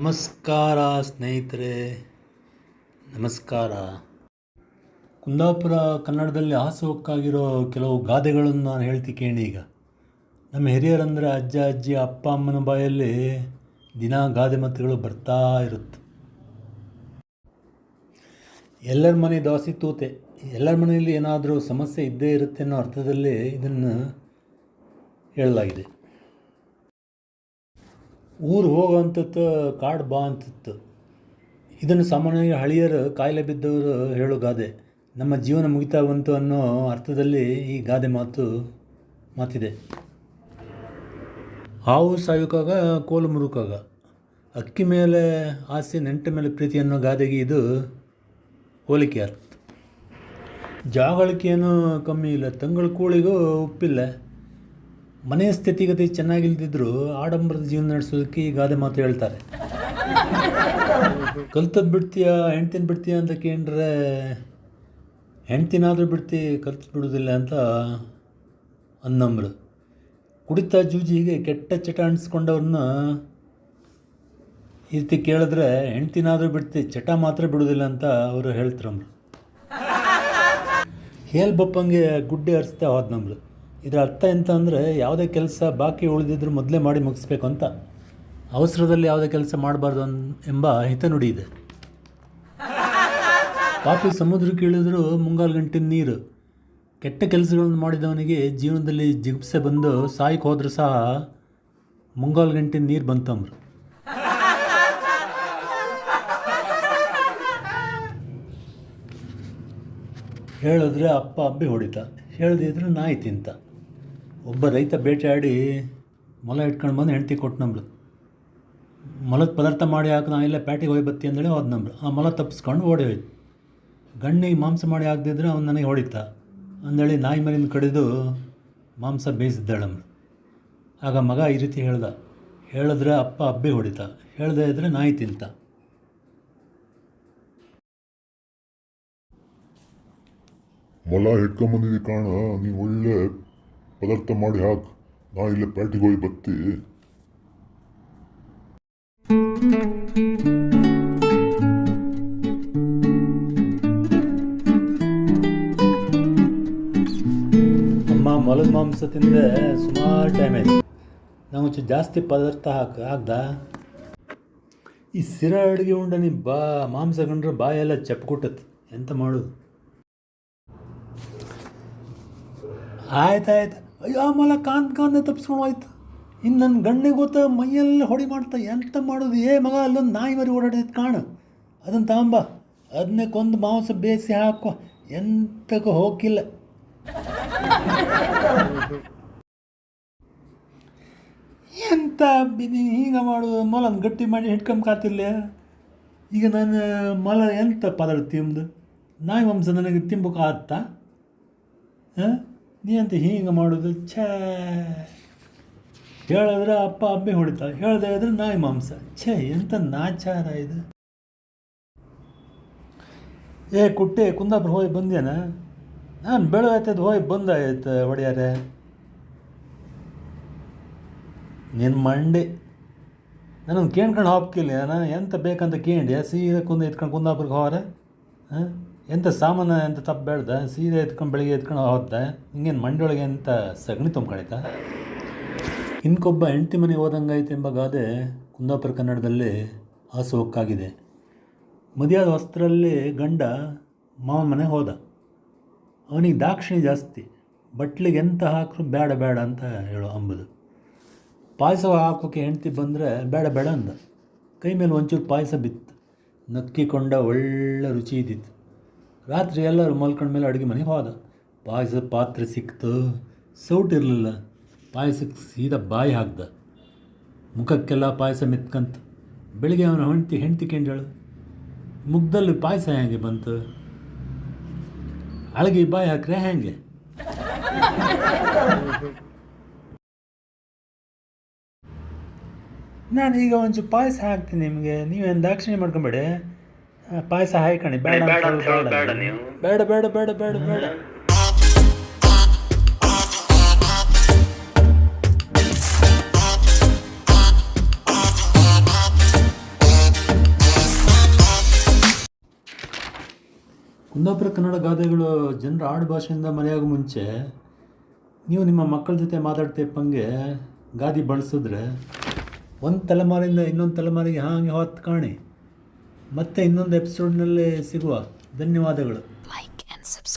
ನಮಸ್ಕಾರ ಸ್ನೇಹಿತರೆ. ನಮಸ್ಕಾರ. ಕುಂದಾಪುರ ಕನ್ನಡದಲ್ಲಿ ಹಾಸುಹೊಕ್ಕಾಗಿರೋ ಕೆಲವು ಗಾದೆಗಳನ್ನು ನಾನು ಹೇಳ್ತಿ ಕೇಳಿ ಈಗ. ನಮ್ಮ ಹಿರಿಯರಂದರೆ ಅಜ್ಜ, ಅಜ್ಜಿ, ಅಪ್ಪ, ಅಮ್ಮನ ಬಾಯಲ್ಲಿ ದಿನಾ ಗಾದೆ ಮತ್ತುಗಳು ಬರ್ತಾ ಇರುತ್ತೆ. ಎಲ್ಲರ ಮನೆ ದಾಸಿ ತೂತೆ. ಎಲ್ಲರ ಮನೆಯಲ್ಲಿ ಏನಾದರೂ ಸಮಸ್ಯೆ ಇದ್ದೇ ಇರುತ್ತೆ ಅನ್ನೋ ಅರ್ಥದಲ್ಲಿ ಇದನ್ನು ಹೇಳಲಾಗಿದೆ. ಊರು ಹೋಗುವಂಥದ್ದು ಕಾಡು ಬಾ ಅಂತಿತ್ತು. ಇದನ್ನು ಸಾಮಾನ್ಯವಾಗಿ ಹಳಿಯರು ಕಾಯಿಲೆ ಬಿದ್ದವರು ಹೇಳೋ ಗಾದೆ. ನಮ್ಮ ಜೀವನ ಮುಗಿತಾ ಬಂತು ಅನ್ನೋ ಅರ್ಥದಲ್ಲಿ ಈ ಗಾದೆ ಮಾತು, ಮಾತಿದೆ. ಹಾವು ಸಾಯುಕಾಗ ಕೋಲು ಮುರುಕಾಗ ಅಕ್ಕಿ ಮೇಲೆ ಆಸೆ, ನೆಂಟ ಮೇಲೆ ಪ್ರೀತಿ ಅನ್ನೋ ಗಾದೆಗೆ ಇದು ಹೋಲಿಕೆ ಅರ್ಥ. ಜಾಗಳಿಕೇನು ಕಮ್ಮಿ ಇಲ್ಲ. ತಂಗಳ ಕೂಳಿಗೂ ಉಪ್ಪಿಲ್ಲ. ಮನೆಯ ಸ್ಥಿತಿಗತಿ ಚೆನ್ನಾಗಿಲ್ದಿದ್ರು ಆಡಂಬರದ ಜೀವನ ನಡೆಸೋದಕ್ಕೆ ಈ ಗಾದೆ ಮಾತು ಹೇಳ್ತಾರೆ. ಕಲ್ತದ್ದು ಬಿಡ್ತೀಯ, ಹೆಂಡ್ತಿನ ಬಿಡ್ತೀಯ ಅಂತ ಕೇಂದ್ರೆ ಹೆಂಡ್ತಿನಾದರೂ ಬಿಡ್ತಿ ಕಲ್ತು ಬಿಡೋದಿಲ್ಲ ಅಂತ ಅನ್ನಂಬ್ರು ಕುಡಿತಾ ಜೂಜಿಗೆ ಕೆಟ್ಟ ಚಟ ಅಂಟಿಸ್ಕೊಂಡವ್ರನ್ನ ಈ ರೀತಿ ಕೇಳಿದ್ರೆ ಹೆಂಡ್ತಿನಾದರೂ ಬಿಡ್ತಿ, ಚಟ ಮಾತ್ರ ಬಿಡೋದಿಲ್ಲ ಅಂತ ಅವರು ಹೇಳ್ತಾರಂಬ್ರು ಹೇಳ್ಬಪ್ಪಂಗೆ ಗುಡ್ಡೆ ಹರಿಸ್ತಾ ಹೋದ್ನಂಬ್ರು ಇದರ ಅರ್ಥ ಎಂತ ಅಂದರೆ ಯಾವುದೇ ಕೆಲಸ ಬಾಕಿ ಉಳಿದಿದ್ರು ಮೊದಲೇ ಮಾಡಿ ಮುಗಿಸ್ಬೇಕು ಅಂತ. ಅವಸರದಲ್ಲಿ ಯಾವುದೇ ಕೆಲಸ ಮಾಡಬಾರ್ದು ಅನ್, ಎಂಬ ಹಿತನುಡಿ ಇದೆ. ಪಾಪಿ ಸಮುದ್ರಕ್ಕೆ ಇಳಿದ್ರು ಮುಂಗಾಲು ಗಂಟಿನ ನೀರು. ಕೆಟ್ಟ ಕೆಲಸಗಳನ್ನು ಮಾಡಿದವನಿಗೆ ಜೀವನದಲ್ಲಿ ಜಿಗುಪ್ಸೆ ಬಂದು ಸಾಯಕ್ಕೆ ಹೋದ್ರೂ ಸಹ ಮುಂಗಾಲು ಗಂಟಿನ ನೀರು ಬಂತಂಬ್ರು ಹೇಳಿದ್ರೆ ಅಪ್ಪ ಅಬ್ಬಿ ಹೊಡಿತ. ಹೇಳ್ದಿದ್ರೆ ನಾಯಿ ತಿಂತ ಒಬ್ಬ ರೈತ ಬೇಟೆಯಾಡಿ ಮೊಲ ಇಟ್ಕೊಂಡು ಬಂದು ಹೆಂಡತಿ ಕೊಟ್ಟು ನಂಬ್ಳು. ಮೊಲದ ಪದಾರ್ಥ ಮಾಡಿ ಹಾಕಿ ನಾನು ಇಲ್ಲೇ ಪ್ಯಾಟಿಗೆ ಹೋಗಿ ಬತ್ತಿ ಅಂದೇಳಿ ಹೋದ್ ನಂಬ್ಳು. ಆ ಮೊಲ ತಪ್ಪಿಸ್ಕೊಂಡು ಓಡಿ ಹೋಯ್ತು. ಗಣ್ಣಿಗೆ ಮಾಂಸ ಮಾಡಿ ಹಾಕ್ದಿದ್ರೆ ಅವ್ನು ನನಗೆ ಹೊಡಿತ. ಅಂದೇಳಿ ನಾಯಿ ಮರಿನ ಕಡಿದು ಮಾಂಸ ಬೇಯಿಸಿದ್ದಾಳಂಬ್ಳು. ಆಗ ಮಗ ಈ ರೀತಿ ಹೇಳ್ದ. ಹೇಳಿದ್ರೆ ಅಪ್ಪ ಅಬ್ಬಿ ಹೊಡಿತ. ಹೇಳ್ದೆ ಇದ್ರೆ ನಾಯಿ ತಿಂತ. ಮೊಲ ಹಿಡ್ಕೊಂಬಂದಿದ್ದಿ ಕಾಣ, ನೀ ಒಳ್ಳೆ ಪದಾರ್ಥ ಮಾಡಿ ಹಾಕ್. ನಾ ಇಲ್ಲೇ ಪ್ಯಾಟಿಗೆ ಹೋಗಿ ಬತ್ತಿ. ಅಮ್ಮ, ಮೊಲದ ಮಾಂಸ ತಿಂದರೆ ಸುಮಾರು ಟೈಮ್ ಆಯ್ತು. ನಾವು ಜಾಸ್ತಿ ಪದಾರ್ಥ ಹಾಕಿ ಆಗ್ದಾ ಈ ಸಿರ ಅಡುಗೆ ಉಂಡ ನೀ ಬಾ ಮಾಂಸ ಕಂಡ್ರೆ ಬಾಯೆಲ್ಲ ಚಪ್ಪಕೊಟ್ಟತ್ ಎಂತ ಮಾಡೋದು? ಆಯ್ತಾಯ್ತು ಆಯ್ತು. ಅಯ್ಯೋ ಮೊಲ ಕಾನ್ ಕಾಂತ ತಪ್ಸ್ಕೊಂಡು ಹೋಯ್ತು. ಇನ್ನು ನನ್ನ ಗಣ್ಣಿಗೆ ಗೊತ್ತ, ಮೈಯೆಲ್ಲ ಹೊಡಿ ಮಾಡ್ತಾ, ಎಂತ ಮಾಡೋದು? ಏ ಮಗ, ಅಲ್ಲೊಂದು ನಾಯಿ ಮರಿ ಓಡಾಡಿದ್ ಕಾಣು. ಅದನ್ನು ತಾಂಬ. ಅದನ್ನೇ ಕೊಂದು ಮಾಂಸ ಬೇಯಿಸಿ ಹಾಕೋ. ಎಂತಕ್ಕೂ ಹೋಗಿಲ್ಲ ಎಂತ ಬಿನಿ ಹೀಗೆ ಮಾಡೋದು? ಮೊಲನ ಗಟ್ಟಿ ಮಾಡಿ ಹಿಡ್ಕೊಂಬಕಾತಿಲ್ಲ ಈಗ ನಾನು ಮೊಲ ಎಂತ ಪದಾರ್ಥ ತಿಂದು? ನಾಯಿ ಮಾಂಸ ನನಗೆ ತಿಂಬಕ್ಕೆ ಆತ್ತಾ ಹಾಂ? ನೀ ಅಂತ ಹೀಗೆ ಮಾಡೋದು? ಛೇ. ಹೇಳಿದ್ರೆ ಅಪ್ಪ ಅಬ್ಬೆ ಹೊಡಿತ ಹೇಳ್ದೆ ಇದ್ರೆ ನಾಯಿ ಮಾಂಸ. ಛೇ, ಎಂತ ನಾಚಾರ ಇದು? ಏ ಕುಟ್ಟೆ, ಕುಂದಾಪುರ ಹೋಗಿ ಬಂದೇನ ನಾನು ಬೆಳಗಾಯ್ತದ ಹೋಗಿ ಬಂದಾಯ್ತು ಒಡೆಯಾರೆ. ನಿನ್ನ ಮಂಡಿ. ನನಗೆ ಕೇಳ್ಕೊಂಡು ಹಾಪ್ಕಿಲ್ಲ ನಾನು ಎಂತ ಬೇಕಂತ ಕೇಳಿ ಸೀರೆ ಕುಂದ ಎತ್ಕೊಂಡು ಕುಂದಾಪುರಕ್ಕೆ ಹೋರ ಹಾಂ? ಎಂತ ಸಾಮಾನು ಎಂಥ ತಪ್ಪು ಬೇಡ್ದ? ಸೀದಾ ಎತ್ಕೊಂಡು ಬೆಳಿಗ್ಗೆ ಎತ್ಕೊಂಡು ಹೋದ ಹಿಂಗೇನು ಮಂಡೊಳಗೆ ಎಂಥ ಸಗಣಿ ತುಂಬ್ಕೊಳಿತ ಇನ್ಕೊಬ್ಬ ಹೆಂಡತಿ ಮನೆ ಹೋದಂಗಾಯ್ತು ಎಂಬ ಗಾದೆ ಕುಂದಾಪುರ ಕನ್ನಡದಲ್ಲಿ ಹಾಸುಹೊಕ್ಕಾಗಿದೆ. ಮದುವೆಯಾದ ವಸ್ತ್ರದಲ್ಲಿ ಗಂಡ ಮಾವ ಮನೆ ಹೋದ. ಅವನಿಗೆ ದಾಕ್ಷಿಣಿ ಜಾಸ್ತಿ. ಬಟ್ಲಿಗೆ ಎಂತ ಹಾಕ್ರು ಬೇಡ ಬೇಡ ಅಂತ ಹೇಳೋ ಅಂಬುದು. ಪಾಯಸ ಹಾಕೋಕೆ ಹೆಂಡ್ತಿ ಬಂದರೆ ಬೇಡ ಬೇಡ ಅಂದ. ಕೈ ಮೇಲೆ ಒಂಚೂರು ಪಾಯಸ ಬಿತ್ತು. ನಕ್ಕಿಕೊಂಡ ಒಳ್ಳೆ ರುಚಿ ಇದ್ದಿತ್ತು. ರಾತ್ರಿ ಎಲ್ಲರೂ ಮಲ್ಕೊಂಡ ಮೇಲೆ ಅಡುಗೆ ಮನೆಗೆ ಹೋದ. ಪಾಯಸ ಪಾತ್ರೆ ಸಿಕ್ತು, ಸೌಟ್ ಇರಲಿಲ್ಲ. ಪಾಯಸಕ್ಕೆ ಸೀದಾ ಬಾಯಿ ಹಾಕ್ದ. ಮುಖಕ್ಕೆಲ್ಲ ಪಾಯಸ ಮೆತ್ಕಂತ. ಬೆಳಿಗ್ಗೆ ಅವನ ಹೆಂಡ್ತಿ ಹೆಂಡ್ತಿ ಕೆಂಡಳು ಮುಖದಲ್ಲಿ ಪಾಯಸ ಹೇಗೆ ಬಂತು? ಅಳಗಿ ಬಾಯಿ ಹಾಕ್ರೆ ಹೇಗೆ ನಾನು ಈಗ ಒಂಚೂರು ಪಾಯಸ ಹಾಕ್ತೀನಿ ನಿಮಗೆ. ನೀವೇನು ದಾಕ್ಷಿಣ್ಯ ಮಾಡ್ಕೊಂಬೇಡಿ? ಪಾಯಸ ಹಾಯ್ ಕಣಿ ಬೇಡ ಬೇಡ ಬೇಡ ಬೇಡ ಬೇಡ ಬೇಡ ಬೇಡ ಕುಂದಾಪುರ ಕನ್ನಡ ಗಾದೆಗಳು ಜನರ ಆಡು ಭಾಷೆಯಿಂದ ಮರೆಯಾಗೋ ಮುಂಚೆ ನೀವು ನಿಮ್ಮ ಮಕ್ಕಳ ಜೊತೆ ಮಾತಾಡ್ತಿಪ್ಪಂಗೆ ಗಾದಿ ಬಳಸಿದ್ರೆ ಒಂದು ತಲೆಮಾರಿಂದ ಇನ್ನೊಂದು ತಲೆಮಾರಿಗೆ ಹಾಗೆ ಹೊತ್ತು ಕಾಣಿ. ಮತ್ತೆ ಇನ್ನೊಂದು ಎಪಿಸೋಡ್ನಲ್ಲಿ ಸಿಗುವ ಧನ್ಯವಾದಗಳು ಲೈಕ್ ಆ್ಯಂಡ್ subscribe.